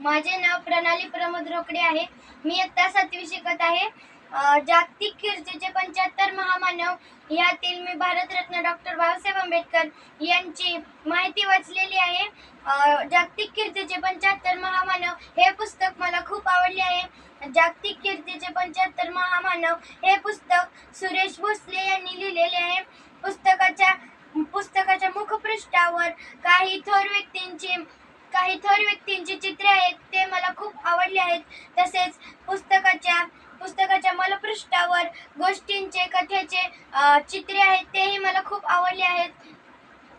माझे नाव प्रणाली प्रमोद रोकडे आहे. मी इयत्ता सातवी शिकत आहे. जागतिक कीर्तीचे पंच्याहत्तर महामानव यातील मी भारतरत्न डॉक्टर बाबासाहेब आंबेडकर यांची माहिती वाचलेली आहे. जागतिक कीर्तीचे पंच्याहत्तर महामानव हे पुस्तक मला खूप आवडले आहे. जागतिक कीर्तीचे पंच्याहत्तर महामानव हे पुस्तक सुरेश भोसले यांनी लिहिलेले आहे. पुस्तकाच्या पुस्तकाच्या मुखपृष्ठावर काही थोर व्यक्तींची काही थोर व्यक्तींची चित्रे आहेत ते मला खूप आवडले आहेत. तसेच पुस्तकाच्या पुस्तकाच्या मलपृष्ठावर गोष्टींचे कथेचे चित्रे आहेत तेही मला खूप आवडले आहेत.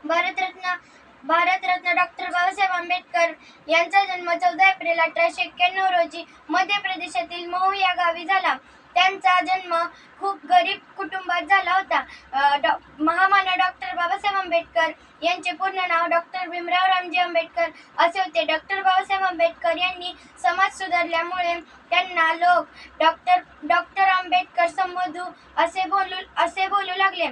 भारतरत्न भारतरत्न डॉक्टर बाबासाहेब आंबेडकर यांचा जन्म चौदा एप्रिल अठराशे एक्क्याण्णव रोजी मध्य प्रदेशातील मऊ या गावी झाला. त्यांचा जन्म खूप गरीब कुटुंबात झाला होता. डॉ महामानव डॉक्टर बाबासाहेब आंबेडकर यांचे पूर्ण नाव डॉक्टर भीमराव रामजी आंबेडकर असे होते. डॉक्टर बाबासाहेब आंबेडकर यांनी समाज सुधारल्यामुळे त्यांना लोक डॉक्टर डॉक्टर आंबेडकर संबोधू असे बोलू असे बोलू लागले.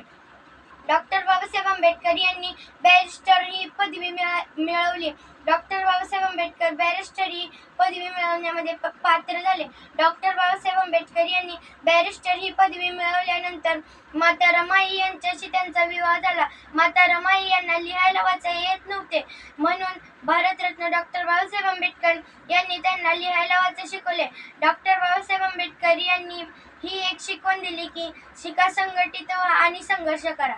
डॉक्टर बाबासाहेब आंबेडकर यांनी बॅरिस्टर ही पदवी मिळा मिळवली. डॉक्टर बाबासाहेब आंबेडकर बॅरिस्टर ही पदवी मिळवण्यामध्ये पात्र झाले. डॉक्टर बाबासाहेब आंबेडकर यांनी बॅरिस्टर ही पदवी मिळवल्यानंतर माता रमाई यांच्याशी त्यांचा विवाह झाला. माता रमाई यांना लिहायला वाचायला येत नव्हते. म्हणून भारतरत्न डॉक्टर बाबासाहेब आंबेडकर यांनी त्यांना लिहायला वाचा शिकवले. डॉक्टर बाबासाहेब आंबेडकर यांनी ही एक शिकवण दिली की शिका संघटित व्हा आणि संघर्ष करा.